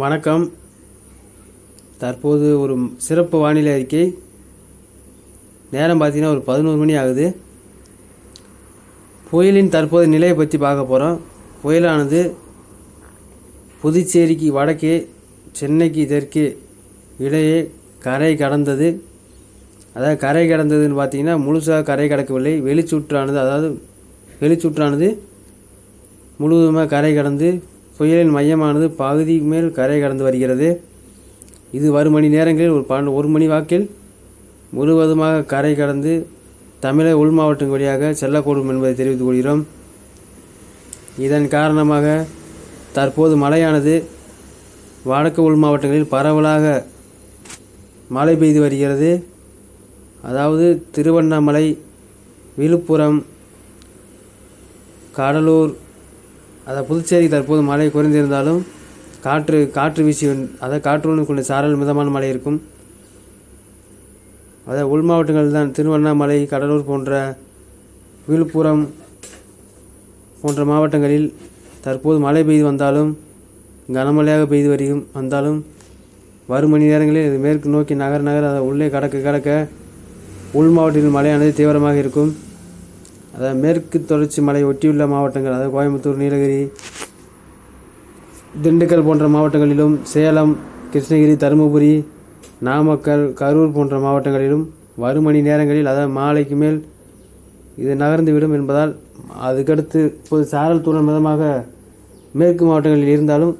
வணக்கம். தற்போது ஒரு சிறப்பு வானிலை அறிக்கை. நேரம் பார்த்தீங்கன்னா ஒரு பதினோரு மணி ஆகுது. புயலின் தற்போது நிலையை பற்றி பார்க்க போகிறோம் புயலானது புதுச்சேரிக்கு வடக்கே சென்னைக்கு தெற்கே இடையே கரை கடந்தது. அதாவது கரை கடந்ததுன்னு பார்த்தீங்கன்னா முழுசாக கரை கடக்கவில்லை. வெளிச்சுற்றானது அதாவது வெளிச்சுற்றானது முழுவதுமாக கரை கடந்து புயலின் மையமானது பகுதிக்கு மேல் கரை கடந்து வருகிறது. இது வரும் மணி நேரங்களில் ஒரு பன்னெண்டு ஒரு மணி வாக்கில் முழுவதுமாக கரை கடந்து தமிழக உள் மாவட்டம் வழியாக செல்லக்கூடும் என்பதை தெரிவித்துக் கொள்கிறோம். இதன் காரணமாக தற்போது மழையானது வடக்கு உள் மாவட்டங்களில் பரவலாக மழை பெய்து வருகிறது. அதாவது திருவண்ணாமலை விழுப்புரம் கடலூர் அதாவது புதுச்சேரி தற்போது மழை குறைந்திருந்தாலும் காற்று காற்று வீசி அதாவது காற்றுடன் கொண்ட சாரல் மிதமான மழை இருக்கும். அதாவது உள் மாவட்டங்கள் தான் திருவண்ணாமலை கடலூர் போன்ற விழுப்புரம் போன்ற மாவட்டங்களில் தற்போது மழை பெய்து வந்தாலும் கனமழையாக பெய்து வரும் வந்தாலும் வரும் மணி நேரங்களில் இது மேற்கு நோக்கி நகர நகர் அதை உள்ளே கடக்க கடக்க உள் மாவட்டத்தில் மழையானது தீவிரமாக இருக்கும். அதாவது மேற்கு தொடர்ச்சி மலை ஒட்டியுள்ள மாவட்டங்கள் அதாவது கோயம்புத்தூர் நீலகிரி திண்டுக்கல் போன்ற மாவட்டங்களிலும் சேலம் கிருஷ்ணகிரி தருமபுரி நாமக்கல் கரூர் போன்ற மாவட்டங்களிலும் வரும் மணி நேரங்களில் அதாவது மாலைக்கு மேல் இது நகர்ந்து விடும் என்பதால் அதுக்கடுத்து இப்போது சாரல் தூரல் மிதமாக மேற்கு மாவட்டங்களில் இருந்தாலும்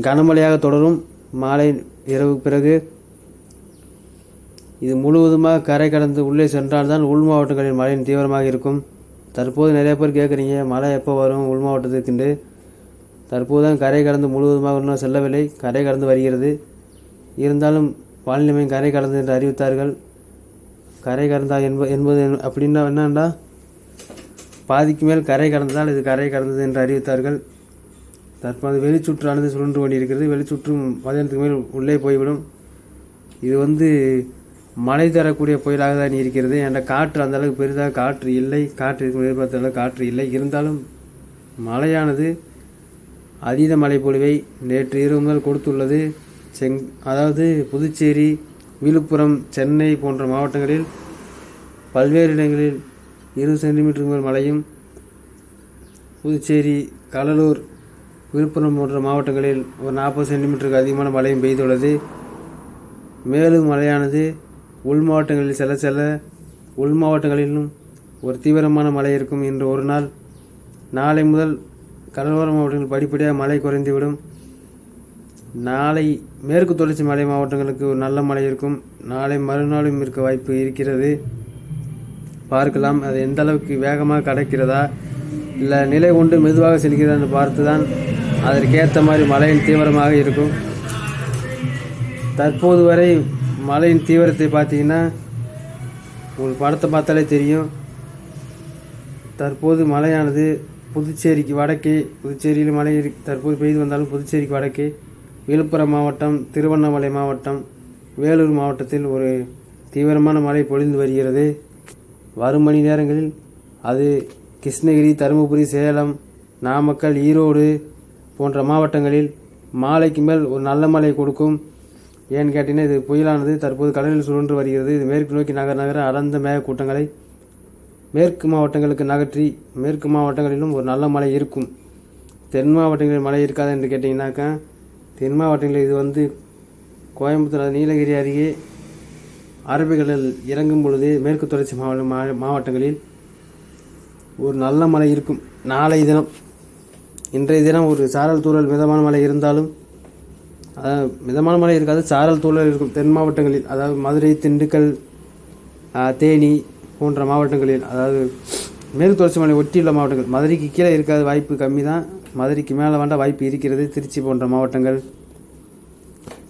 கனமழையாக தொடரும். மாலை இரவு பிறகு இது முழுவதுமாக கரை கடந்து உள்ளே சென்றால்தான் உள் மாவட்டங்களில் மழையின் தீவிரமாக இருக்கும். தற்போது நிறைய பேர் கேட்குறீங்க மழை எப்போ வரும்? உள் மாவட்டத்துக்குண்டு தற்போது தான் கரை கடந்து முழுவதுமாக இன்னும் செல்லவில்லை. கரை கடந்து வருகிறது. இருந்தாலும் வானிலை மையம் கரை கடந்து என்று அறிவித்தார்கள். கரை கடந்தா என்ப என்பது அப்படின்னா என்னண்டா? பாதிக்கு மேல் கரை கடந்தால் இது கரை கடந்தது என்று அறிவித்தார்கள். தற்போது வெளிச்சுற்றானது சுழன்று கொண்டிருக்கிறது. வெளிச்சுற்றும் மதியானத்துக்கு மேல் உள்ளே போய்விடும். இது வந்து மழை தரக்கூடிய புயலாக தான் இருக்கிறது. என்ற காற்று அந்த அளவுக்கு பெரிதாக காற்று இல்லை. காற்று இருக்கும் எதிர்பார்த்த காற்று இல்லை. இருந்தாலும் மழையானது அதீத மழை பொழிவை நேற்று இரவு முதல் கொடுத்துள்ளது. செங் அதாவது புதுச்சேரி விழுப்புரம் சென்னை போன்ற மாவட்டங்களில் பல்வேறு இடங்களில் இருபது சென்டிமீட்டருக்கு மேல் மழையும் புதுச்சேரி கடலூர் விழுப்புரம் போன்ற மாவட்டங்களில் ஒரு நாற்பது சென்டிமீட்டருக்கு அதிகமான மழையும் பெய்துள்ளது. மேலும் மழையானது உள் மாவட்டங்களில் செல்ல செல்ல உள் மாவட்டங்களிலும் ஒரு தீவிரமான மழை இருக்கும் இன்று ஒரு நாள் நாளை முதல் கடலோர மாவட்டங்களில் படிப்படியாக மழை குறைந்துவிடும். நாளை மேற்கு தொடர்ச்சி மலை மாவட்டங்களுக்கு ஒரு நல்ல மழை இருக்கும். நாளை மறுநாளும் இருக்க வாய்ப்பு இருக்கிறது. பார்க்கலாம். அது எந்த அளவுக்கு வேகமாக கடக்கிறதா? இல்லை நிலை கொண்டு மெதுவாக செல்கிறதா என்று பார்த்து தான் அதற்கேற்ற மாதிரி மழையின் தீவிரமாக இருக்கும். தற்போது வரை மழையின் தீவிரத்தை பார்த்தீங்கன்னா உங்களுக்கு படத்தை பார்த்தாலே தெரியும். தற்போது மழையானது புதுச்சேரிக்கு வடக்கே புதுச்சேரியில் மழை தற்போது பெய்து வந்தாலும் புதுச்சேரிக்கு வடக்கே விழுப்புரம் மாவட்டம் திருவண்ணாமலை மாவட்டம் வேலூர் மாவட்டத்தில் ஒரு தீவிரமான மழை பொழிந்து வருகிறது. வரும் மணி நேரங்களில் அது கிருஷ்ணகிரி தருமபுரி சேலம் நாமக்கல் ஈரோடு போன்ற மாவட்டங்களில் மாலைக்கு மேல் ஒரு நல்ல மழை கொடுக்கும். ஏன்னு கேட்டீங்கன்னா இது புயலானது தற்போது கடலில் சுழன்று வருகிறது. இது மேற்கு நோக்கி நகர நகர அடர்ந்த மேகக்கூட்டங்களை மேற்கு மாவட்டங்களுக்கு நகற்றி மேற்கு மாவட்டங்களிலும் ஒரு நல்ல மழை இருக்கும். தென் மாவட்டங்களில் மழை இருக்காது என்று கேட்டிங்கனாக்கா தென் மாவட்டங்களில் இது வந்து கோயம்புத்தூர் நீலகிரி அருகே அரபிக்கடலில் இறங்கும் பொழுது மேற்கு தொடர்ச்சி மாவட்ட மா- மாவட்டங்களில் ஒரு நல்ல மழை இருக்கும். நாளை தினம் இன்றைய தினம் ஒரு சாரல் தூரல் மிதமான மழை இருந்தாலும் அதாவது மிதமான மழை இருக்காது. சாரல் தூளல் இருக்கும் தென் மாவட்டங்களில் அதாவது மதுரை திண்டுக்கல் தேனி போன்ற மாவட்டங்களில் அதாவது மேற்கு தொடர்ச்சி மலை ஒட்டியுள்ள மாவட்டங்கள் மதுரைக்கு கீழே இருக்காத வாய்ப்பு கம்மி தான் மதுரைக்கு மேலே வேண்டாம் வாய்ப்பு இருக்கிறது. திருச்சி போன்ற மாவட்டங்கள்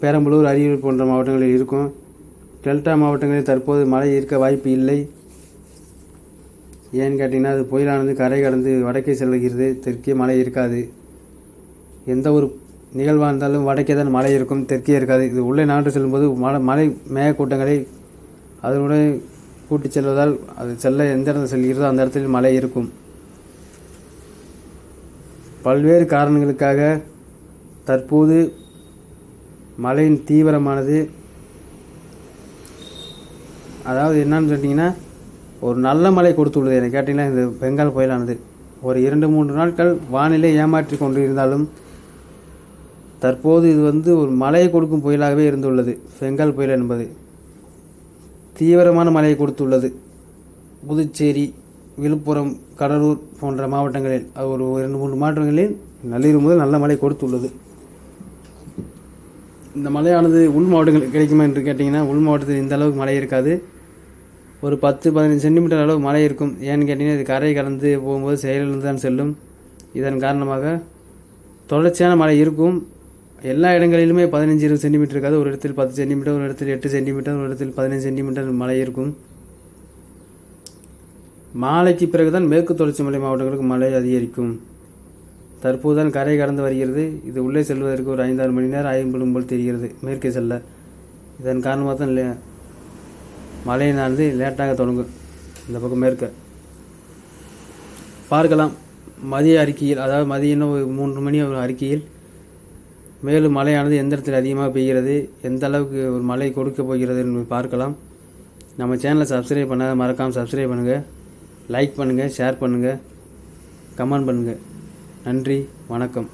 பெரம்பலூர் அரியலூர் போன்ற மாவட்டங்களில் இருக்கும். டெல்டா மாவட்டங்களில் தற்போது மழை இருக்க வாய்ப்பு இல்லை. ஏன்னு கேட்டிங்கன்னா அது புயலானது கரை கடந்து வடக்கே செல்கிறது. தெற்கே மழை இருக்காது. எந்த ஒரு நிகழ்வாக இருந்தாலும் வடக்கே தான் மழை இருக்கும் தெற்கே இருக்காது. இது உள்ளே நாட்டு செல்லும்போது மழை மழை மேகக்கூட்டங்களை அதனுடன் கூட்டிச் செல்வதால் அது செல்ல எந்த இடத்துல செல்கிறதோ அந்த இடத்தில் மழை இருக்கும். பல்வேறு காரணங்களுக்காக தற்போது மழையின் தீவிரமானது அதாவது என்னன்னு சொன்னீங்கன்னா ஒரு நல்ல மழை கொடுத்துள்ளது. என்னை கேட்டிங்கன்னா இந்த பெங்கால் புயலானது. ஒரு இரண்டு மூன்று நாட்கள் வானிலை ஏமாற்றி கொண்டு இருந்தாலும் தற்போது இது வந்து ஒரு மழையை கொடுக்கும் புயலாகவே இருந்துள்ளது. பெங்கால் புயல் என்பது. தீவிரமான மழையை கொடுத்துள்ளது. புதுச்சேரி விழுப்புரம் கடலூர் போன்ற மாவட்டங்களில் அது ஒரு இரண்டு மூன்று மாவட்டங்களில் நள்ளிரவு முதல் நல்ல மழை கொடுத்துள்ளது. இந்த மழையானது உள் மாவட்டங்களுக்கு கிடைக்குமா என்று கேட்டிங்கன்னா உள் மாவட்டத்தில் இந்த அளவுக்கு மழை இருக்காது. ஒரு பத்து பதினஞ்சு சென்டிமீட்டர் அளவு மழை இருக்கும். ஏன்னு கேட்டிங்கன்னா இது கரை கடந்து போகும்போது செயலிழந்து தான் செல்லும். இதன் காரணமாக தொடர்ச்சியான மழை இருக்கும். எல்லா இடங்களிலுமே பதினஞ்சு இருபது சென்டிமீட்டர் இருக்காது. ஒரு இடத்தில் பத்து சென்டிமீட்டர் ஒரு இடத்தில் எட்டு சென்டிமீட்டர் ஒரு இடத்தில் பதினஞ்சு சென்டிமீட்டர் மழை இருக்கும். மாலைக்கு பிறகுதான் மேற்கு தொடர்ச்சி மலை மாவட்டங்களுக்கு மழை அதிகரிக்கும். தற்போதுதான் கரை கடந்து வருகிறது. இது உள்ளே செல்வதற்கு ஒரு ஐந்தாறு மணி நேரம் ஆகும் போல் தெரிகிறது. மேற்கே செல்ல. இதன் காரணமாக தான் லே மழையினானது லேட்டாக தொடங்கும். இந்த பக்கம் மேற்க. பார்க்கலாம். மதிய அறிக்கையில் அதாவது மதியம் ஒரு மூன்று மணி ஒரு அறிக்கையில் மேலும் மழையானது எந்த இடத்துல அதிகமாக பெய்கிறது எந்த அளவுக்கு ஒரு மழை கொடுக்க போகிறது என்று பார்க்கலாம். நம்ம சேனலை சப்ஸ்கிரைப் பண்ணாத மறக்காமல் சப்ஸ்கிரைப் பண்ணுங்கள் லைக் பண்ணுங்கள் ஷேர் பண்ணுங்கள் கமெண்ட் பண்ணுங்கள் நன்றி வணக்கம்.